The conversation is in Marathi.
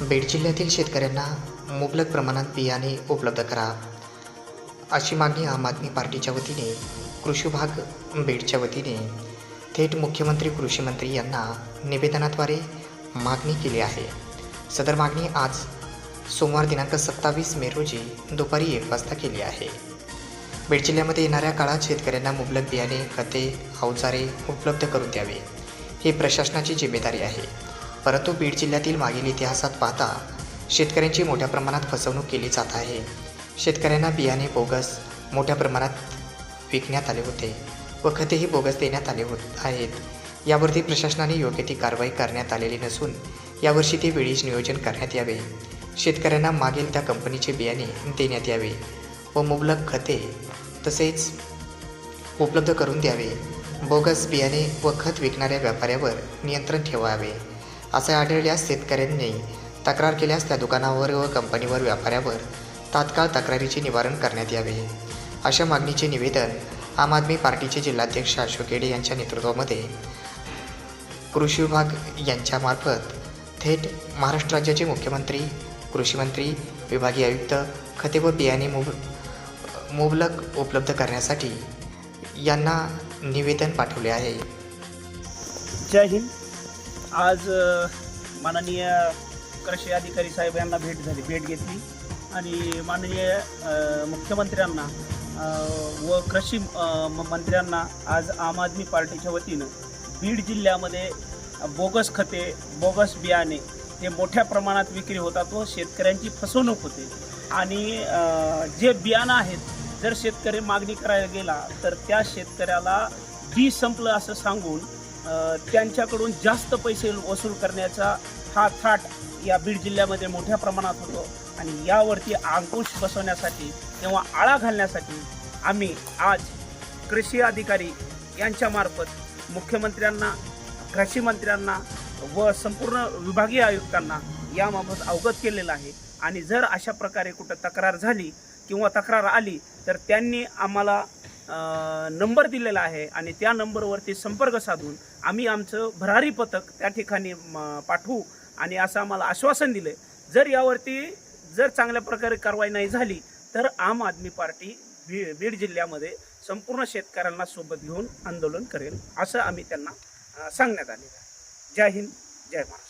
बीड जिल्ह्यातील शेतकऱ्यांना मुबलक प्रमाणात बियाणे उपलब्ध करा. अशी मागणी आम आदमी पार्टीच्या वतीने कृषी विभाग बीडच्या वतीने थेट मुख्यमंत्री कृषी मंत्री यांना निवेदनाद्वारे मागणी केली आहे. सदर मागणी आज सोमवार दिनांक सत्तावीस मे रोजी दुपारी एक वाजता केली आहे. बीड जिल्ह्यामध्ये येणाऱ्या काळात शेतकऱ्यांना मुबलक बियाणे खते अवजारे उपलब्ध करून द्यावे. ही प्रशासनाची जिम्मेदारी आहे. परंतु बीड जिल्ह्यातील मागील इतिहासात पाहता शेतकऱ्यांची मोठ्या प्रमाणात फसवणूक केली जात आहे. शेतकऱ्यांना बियाणे बोगस मोठ्या प्रमाणात विकण्यात आले होते व खतेही बोगस देण्यात आले होत आहेत. यावरती प्रशासनाने योग्य ती कारवाई करण्यात आलेली नसून यावर्षी ते वेळीच नियोजन करण्यात यावे. शेतकऱ्यांना मागेल त्या कंपनीचे बियाणे देण्यात यावे व मुबलक खते तसेच उपलब्ध करून द्यावे. बोगस बियाणे व खत विकणाऱ्या व्यापाऱ्यावर नियंत्रण ठेवावे. असे आढळल्यास शेतकऱ्यांनी तक्रार केल्यास त्या दुकानावर व कंपनीवर व्यापाऱ्यावर तात्काळ तक्रारीचे निवारण करण्यात यावे. अशा मागणीचे निवेदन आम आदमी पार्टीचे जिल्हाध्यक्ष अशोक येडे यांच्या नेतृत्वामध्ये कृषी विभाग यांच्यामार्फत थेट महाराष्ट्र राज्याचे मुख्यमंत्री कृषीमंत्री विभागीय आयुक्त खते व बियाणे मुब मुबलक उपलब्ध करण्यासाठी यांना निवेदन पाठवले आहे. जय हिंद. आज माननीय कृषी अधिकारी साहेब यांना भेट झाली भेट घेतली. आणि माननीय मुख्यमंत्र्यांना व कृषी म- मंत्र्यांना आज आम आदमी पार्टीच्या वतीनं बीड जिल्ह्यामध्ये बोगस खते बोगस बियाणे हे मोठ्या प्रमाणात विक्री होतात व शेतकऱ्यांची फसवणूक होते. आणि जे बियाणं आहेत जर शेतकरी मागणी करायला गेला तर त्या शेतकऱ्याला बी संपलं असं सांगून त्यांच्याकडून जास्त पैसे वसूल करण्याचा हा थाट या बीड जिल्ह्यामध्ये मोठ्या प्रमाणात होतो. आणि यावरती अंकुश बसवण्यासाठी किंवा आळा घालण्यासाठी आम्ही आज कृषी अधिकारी यांच्यामार्फत मुख्यमंत्र्यांना कृषी मंत्र्यांना व संपूर्ण विभागीय आयुक्तांना याबाबत अवगत केलेलं आहे. आणि जर अशा प्रकारे कुठं तक्रार झाली किंवा तक्रार आली तर त्यांनी आम्हाला नंबर दिलेला आहे आणि त्या नंबरवरती संपर्क साधून आम्ही आमचं भरारी पथक त्या ठिकाणी म, पाठवू आणि असं आम्हाला आश्वासन दिलं जर यावरती जर चांगल्या प्रकारे कारवाई नाही झाली तर आम आदमी पार्टी बी बीड जिल्ह्यामध्ये संपूर्ण शेतकऱ्यांना सोबत घेऊन आंदोलन करेल असं आम्ही त्यांना सांगण्यात आलेलं आहे. जय हिंद जय महाराष्ट्र.